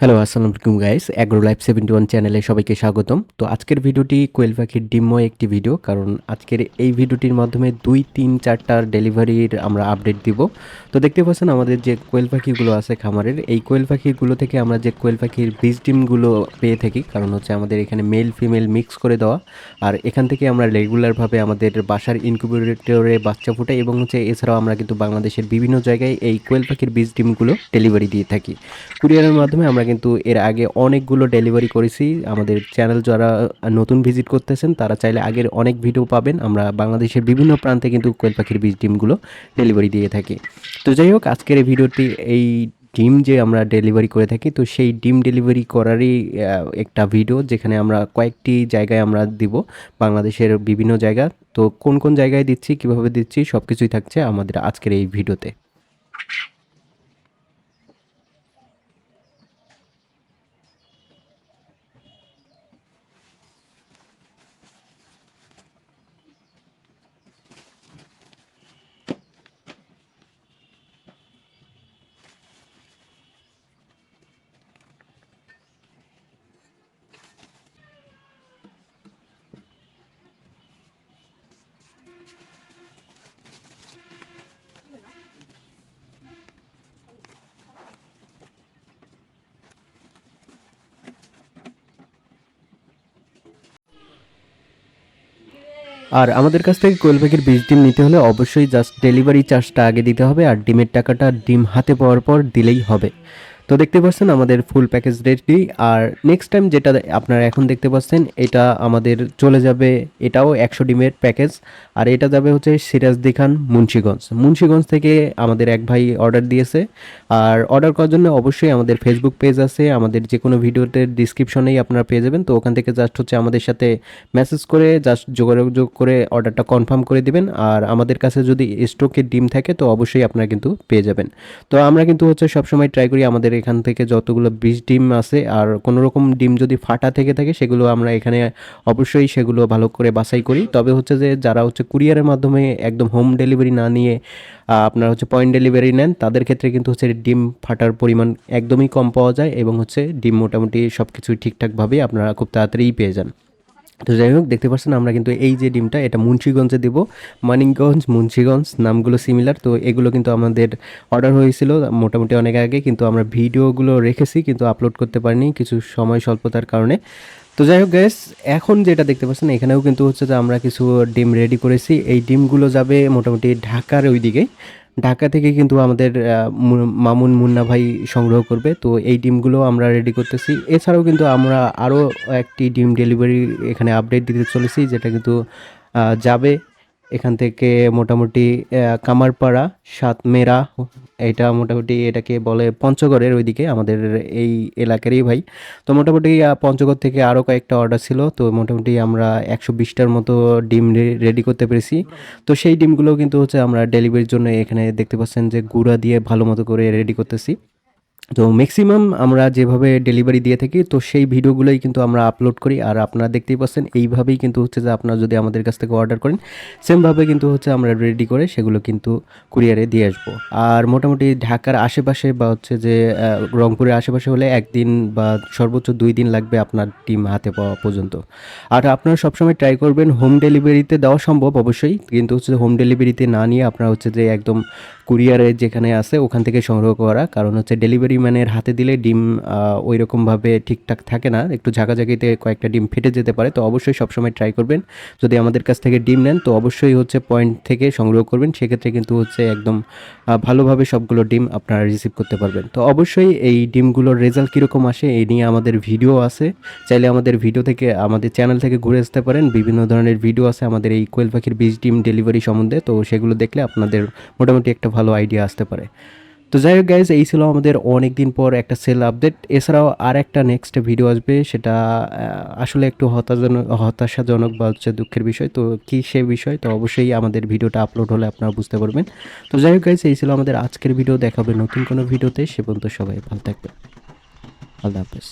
Hello আসসালামু আলাইকুম guys agro life seventy one চ্যানেলে সবাইকে স্বাগতম। তো আজকের ভিডিওটি কোয়েল পাখির ডিমময় একটি ভিডিও কারণ আজকের এই ভিডিওটির মাধ্যমে দুই, তিন চারটার ডেলিভারির আমরা আপডেট দিব। তো দেখতে পাচ্ছেন, আমাদের যে কোয়েল পাখিগুলো আছে খামারের, এই কোয়েল পাখিগুলো থেকে আমরা যে কোয়েল পাখির বীজ ডিমগুলো পেয়ে থাকি, কারণ হচ্ছে আমাদের এখানে মেল ফিমেল মিক্স করে দেওয়া। আর এখান থেকে আমরা রেগুলারভাবে আমাদের বাসার ইনকিউবেটরে বাচ্চা ফোটাই এবং হচ্ছে এছাড়াও আমরা কিন্তু বাংলাদেশের বিভিন্ন জায়গায় এই কোয়েল পাখির বীজ ডিমগুলো ডেলিভারি দিয়ে থাকি। কুরিয়ারের মাধ্যমে আমরা কিন্তু এর আগে অনেকগুলো ডেলিভারি করেছি। আমাদের চ্যানেল যারা নতুন ভিজিট করতেছেন, তারা চাইলে আগের অনেক ভিডিও পাবেন। আমরা বাংলাদেশের বিভিন্ন প্রান্তে কিন্তু কোয়েল পাখির বীজ ডিমগুলো ডেলিভারি দিয়ে থাকি। তো যাই হোক, আজকের এই ভিডিওটি এই ডিম যে আমরা ডেলিভারি করে থাকি, তো সেই ডিম ডেলিভারি করারই একটা ভিডিও যেখানে আমরা কয়েকটি জায়গায় আমরা দিব। বাংলাদেশের বিভিন্ন জায়গা। তো কোন কোন জায়গায় দিচ্ছি, কীভাবে দিচ্ছি সব কিছুই থাকছে আমাদের আজকের এই ভিডিওতে। আর আমাদের কাছ থেকে কোয়েল পাখির বীজ ডিম নিতে হলে অবশ্যই জাস্ট ডেলিভারি চার্জটা আগে দিতে হবে আর ডিমের টাকাটা ডিম হাতে পাওয়ার পর দিলেই হবে। তো দেখতে পাচ্ছেন আমাদের ফুল প্যাকেজ রেডি আর নেক্সট টাইম যেটা আপনারা এখন দেখতে পাচ্ছেন, এটা আমাদের চলে যাবে, এটাও একশো ডিমের প্যাকেজ আর এটা যাবে হচ্ছে সিরাজদি খান মুন্সিগঞ্জ। মুন্সিগঞ্জ থেকে আমাদের এক ভাই অর্ডার দিয়েছে আর অর্ডার করার জন্য অবশ্যই আমাদের ফেসবুক পেজ আছে, আমাদের যে কোনো ভিডিওতে ডিসক্রিপশনেই আপনারা পেয়ে যাবেন, তো ওখান থেকে জাস্ট হচ্ছে আমাদের সাথে মেসেজ করে জাস্ট যোগাযোগ করে অর্ডারটা কনফার্ম করে দিবেন আর আমাদের কাছে যদি স্টকে ডিম থাকে, তো অবশ্যই আপনারা কিন্তু পেয়ে যাবেন। তো আমরা কিন্তু হচ্ছে সবসময় ট্রাই করি আমাদের এখান থেকে যতগুলো বীজ ডিম আছে আর কোনো রকম ডিম যদি ফাটা থেকে থাকে, সেগুলো আমরা এখানে অবশ্যই সেগুলো ভালো করে বাছাই করি। তবে হচ্ছে যে যারা হচ্ছে কুরিয়ারের মাধ্যমে একদম হোম ডেলিভারি না নিয়ে আপনার হচ্ছে পয়েন্ট ডেলিভারি নেন, তাদের ক্ষেত্রে কিন্তু হচ্ছে ডিম ফাটার পরিমাণ একদমই কম পাওয়া যায় এবং হচ্ছে ডিম মোটামুটি সব কিছুই ঠিকঠাকভাবেই আপনারা খুব তাড়াতাড়িই পেয়ে যান। তো যাই হোক, দেখতে পাচ্ছেন আমরা কিন্তু এই যে ডিমটা, এটা মুন্সিগঞ্জে দেবো। মানিকগঞ্জ, মুন্সিগঞ্জ, নামগুলো সিমিলার তো এগুলো কিন্তু আমাদের অর্ডার হয়েছিল মোটামুটি অনেক আগে, কিন্তু আমরা ভিডিওগুলো রেখেছি, কিন্তু আপলোড করতে পারিনি কিছু সময় স্বল্পতার কারণে। তো যাই হোক গ্যাস এখন যেটা দেখতে পাচ্ছেন, এখানেও কিন্তু হচ্ছে যে আমরা কিছু ডিম রেডি করেছি। এই ডিমগুলো যাবে মোটামুটি ঢাকার ওই দিকে ঢাকা থেকে কিন্তু আমাদের মামুন মুন্না ভাই সংগ্রহ করবে। তো এই ডিমগুলো আমরা রেডি করতেছি। এছাড়াও কিন্তু আমরা আরও একটি ডিম ডেলিভারি এখানে আপডেট দিতে চলেছি, যেটা কিন্তু যাবে। এখান থেকে মোটামুটি কামারপাড়া, সাতমেরা, এটা মোটামুটি এটাকে বলে পঞ্চগড়ের ওইদিকে আমাদের এই এলাকারই ভাই। তো মোটামুটি পঞ্চগড় থেকে আরও কয়েকটা অর্ডার ছিল, তো মোটামুটি আমরা একশো বিশটার মতো ডিম রেডি করতে পেরেছি। তো সেই ডিমগুলো কিন্তু হচ্ছে আমরা ডেলিভারির জন্য এখানে দেখতে পাচ্ছেন যে গুঁড়া দিয়ে ভালো মতো করে রেডি করতেছি। তো ম্যাক্সিমাম আমরা যেভাবে ডেলিভারি দিয়ে থাকি, তো সেই ভিডিওগুলোই কিন্তু আমরা আপলোড করি। আর আপনারা দেখতেই পাচ্ছেন, এইভাবেই কিন্তু হচ্ছে যে আপনারা যদি আমাদের কাছ থেকে অর্ডার করেন সেমভাবে কিন্তু হচ্ছে আমরা রেডি করে সেগুলো কিন্তু কুরিয়ারে দিয়ে আসব। আর মোটামুটি ঢাকার আশেপাশে বা হচ্ছে যে রংপুরের আশেপাশে হলে একদিন বা সর্বোচ্চ দুই দিন লাগবে আপনার টিম হাতে পাওয়া পর্যন্ত। আর আপনারা সবসময় ট্রাই করবেন হোম ডেলিভারিতে দেওয়া সম্ভব অবশ্যই। কিন্তু হচ্ছে হোম ডেলিভারিতে না নিয়ে আপনারা হচ্ছে যে একদম কুরিয়ারে যেখানে আছে, ওখান থেকে সংগ্রহ করা। কারণ হচ্ছে ডেলিভারি ম্যানের হাতে দিলে ডিম ওই রকমভাবে ঠিকঠাক থাকে না। একটু ঝাঁকাঝাঁকিতে কয়েকটা ডিম ফেটে যেতে পারে। তো অবশ্যই সবসময় ট্রাই করবেন। যদি আমাদের কাছ থেকে ডিম নেন, তো অবশ্যই হচ্ছে পয়েন্ট থেকে সংগ্রহ করবেন। সেক্ষেত্রে কিন্তু হচ্ছে একদম ভালোভাবে সবগুলো ডিম আপনারা রিসিভ করতে পারবেন। তো অবশ্যই এই ডিমগুলোর রেজাল্ট কীরকম আসে, এই নিয়ে আমাদের ভিডিও আছে। চাইলে আমাদের ভিডিও থেকে, আমাদের চ্যানেল থেকে ঘুরে আসতে পারেন। বিভিন্ন ধরনের ভিডিও আছে আমাদের এই কোয়েল পাখির বীজ ডিম ডেলিভারি সম্বন্ধে। তো সেগুলো দেখলে আপনাদের মোটামুটি একটা ভালো আইডিয়া আসতে পারে। তো যাই হোক গাইজ এই ছিল আমাদের অনেক দিন পর একটা সেল আপডেট এছাড়াও আর একটা নেক্সট ভিডিও আসবে, সেটা আসলে একটু হতাশাজনক হতাশাজনক বা হচ্ছে দুঃখের বিষয়। তো কী সে বিষয়, তো অবশ্যই আমাদের ভিডিওটা আপলোড হলে আপনারা বুঝতে পারবেন। তো যাই হোক গাইজ এই ছিল আমাদের আজকের ভিডিও দেখাবে নতুন কোনো ভিডিওতে সে পর্যন্ত সবাই ভালো থাকবেন। আল্লাহ হাফেজ।